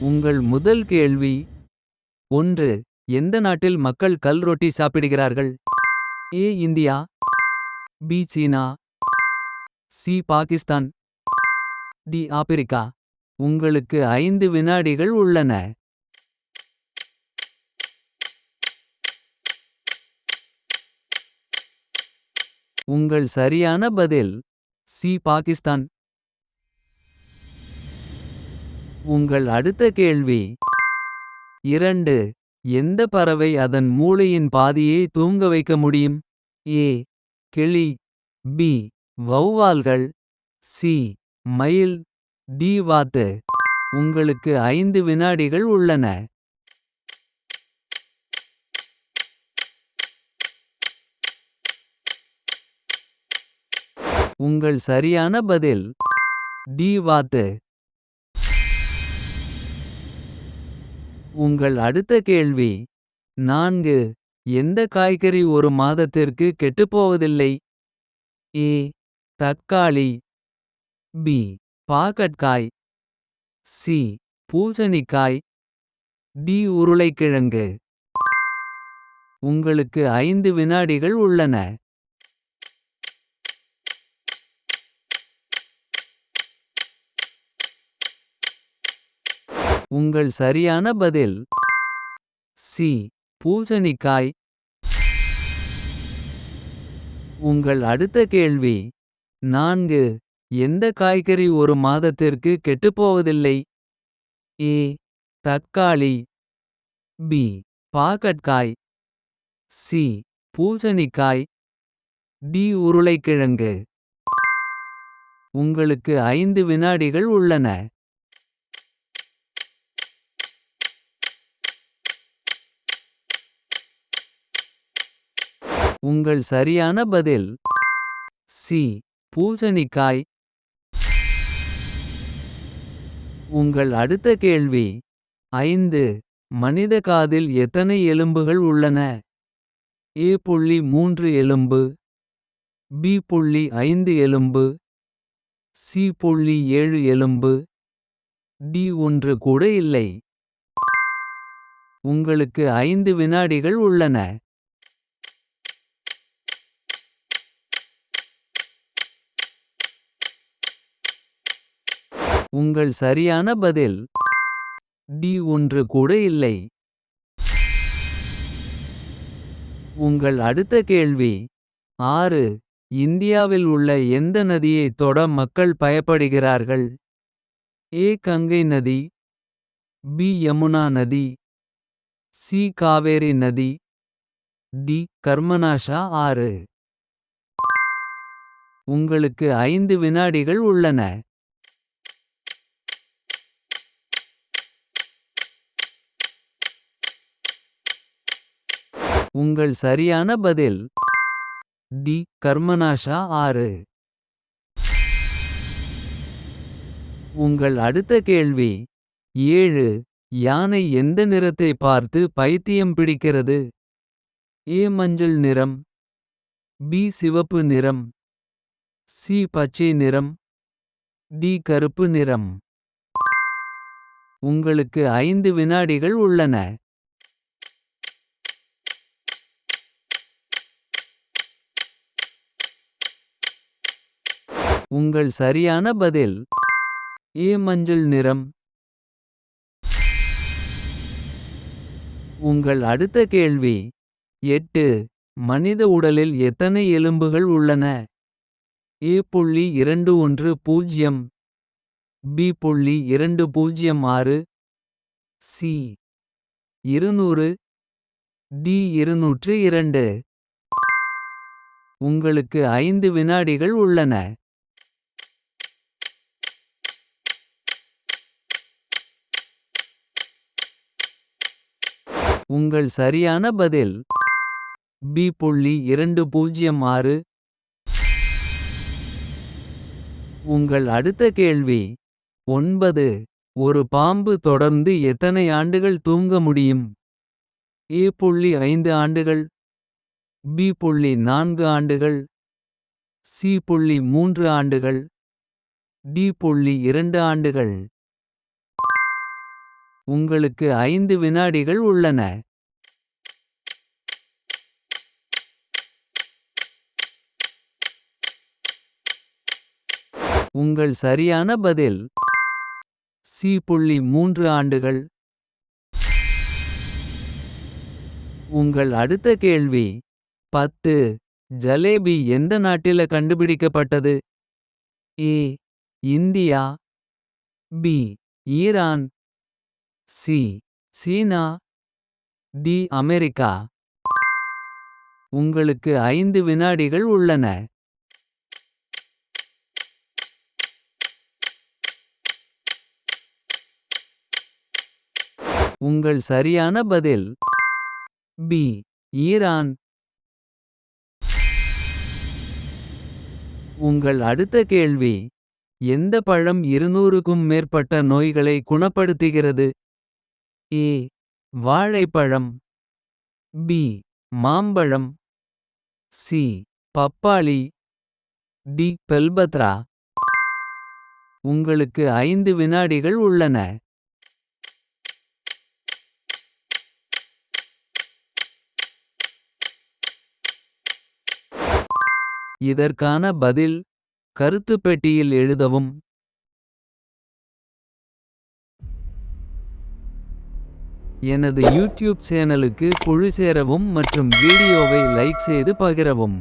உங்கள் முதல் கேள்வி ஒன்று எந்த நாட்டில் மக்கள் கல் ரொட்டி சாப்பிடுகிறார்கள்? ஏ இந்தியா பி சீனா சி பாகிஸ்தான் டி ஆப்பிரிக்கா. உங்களுக்கு ஐந்து வினாடிகள் உள்ளன. உங்கள் சரியான பதில் சி பாகிஸ்தான். உங்கள் அடுத்த கேள்வி. இரண்டு. எந்த பறவை அதன் மூளையின் பாதியை தூங்க வைக்க முடியும்? ஏ. கிளி. பி. வௌவால்கள். சி. மயில். டி. வாத்து. உங்களுக்கு ஐந்து வினாடிகள் உள்ளன. உங்கள் சரியான பதில். டி. வாத்து. உங்கள் அடுத்த கேள்வி நான்கு எந்த காய்கறி ஒரு மாதத்திற்கு கெட்டுப்போவதில்லை? ஏ தக்காளி. பி பாகற்காய். சி பூசணிக்காய். டி உருளைக்கிழங்கு. உங்களுக்கு ஐந்து வினாடிகள் உள்ளன. உங்கள் சரியான பதில். சி. பூசணிக்காய். உங்கள் அடுத்த கேள்வி. நான்கு. எந்த காய்கறி ஒரு மாதத்திற்கு கெட்டுப்போவதில்லை? ஏ. தக்காளி. பி. பாகற்காய். சி. பூசணிக்காய். டி. உருளைக்கிழங்கு. உங்களுக்கு ஐந்து வினாடிகள் உள்ளன. உங்கள் சரியான பதில். சி. பூசணிக்காய். உங்கள் அடுத்த கேள்வி. ஐந்து. மனித காதில் எத்தனை எலும்புகள் உள்ளன? ஏ புள்ளி மூன்று எலும்பு. பி புள்ளி ஐந்து எலும்பு. சி புள்ளி ஏழு எலும்பு. டி ஒன்று கூட இல்லை. உங்களுக்கு ஐந்து வினாடிகள் உள்ளன. உங்கள் சரியான பதில். டி ஒன்று கூட இல்லை. உங்கள் அடுத்த கேள்வி. ஆறு. இந்தியாவில் உள்ள எந்த நதியை தொட மக்கள் பயப்படுகிறார்கள்? ஏ. கங்கை நதி. பி. யமுனா நதி. சி. காவேரி நதி. டி. கர்மனாஷா ஆறு. உங்களுக்கு ஐந்து வினாடிகள் உள்ளன. உங்கள் சரியான பதில். டி. கர்மனாஷா ஆறு. உங்கள் அடுத்த கேள்வி. ஏழு. யானை எந்த நிறத்தை பார்த்து பைத்தியம் பிடிக்கிறது? ஏ. மஞ்சள் நிறம். பி. சிவப்பு நிறம். சி. பச்சை நிறம். டி. கருப்பு நிறம். உங்களுக்கு ஐந்து வினாடிகள் உள்ளன. உங்கள் சரியான பதில். ஏ மஞ்சள் நிறம். உங்கள் அடுத்த கேள்வி. எட்டு. மனித உடலில் எத்தனை எலும்புகள் உள்ளன? ஏ புள்ளி இரண்டு ஒன்று பூஜ்யம். பி புள்ளி இரண்டு பூஜ்யம் ஆறு. சி. இருநூறு. டி இருநூற்று இரண்டு. உங்களுக்கு ஐந்து வினாடிகள் உள்ளன. உங்கள் சரியான பதில். பி புள்ளி இரண்டு பூஜ்யம் ஆறு. உங்கள் அடுத்த கேள்வி. ஒன்பது. ஒரு பாம்பு தொடர்ந்து எத்தனை ஆண்டுகள் தூங்க முடியும்? ஏ புள்ளி ஐந்து ஆண்டுகள். பி புள்ளி நான்கு ஆண்டுகள். சி புள்ளி மூன்று ஆண்டுகள். டி புள்ளி இரண்டு ஆண்டுகள். உங்களுக்கு ஐந்து வினாடிகள் உள்ளன. உங்கள் சரியான பதில். சி புள்ளி மூன்று ஆண்டுகள். உங்கள் அடுத்த கேள்வி. பத்து. ஜலேபி எந்த நாட்டில கண்டுபிடிக்கப்பட்டது. A India. B Iran. C China D America. உங்களுக்கு ஐந்து வினாடிகள் உள்ளன. உங்கள் சரியான பதில் பி ஈரான். உங்கள் அடுத்த கேள்வி எந்த பழம் இருநூறுக்கும் மேற்பட்ட நோய்களை குணப்படுத்துகிறது. ஏ. வாழைப்பழம். பி. மாம்பழம். சி. பப்பாளி. டி. பெல்பத்ரா. உங்களுக்கு ஐந்து வினாடிகள் உள்ளன. இதற்கான பதில் கருத்துப் பெட்டியில் எழுதவும். எனது யூடியூப் சேனலுக்கு குழு சேரவும் மற்றும் வீடியோவை லைக் செய்து பகிரவும்.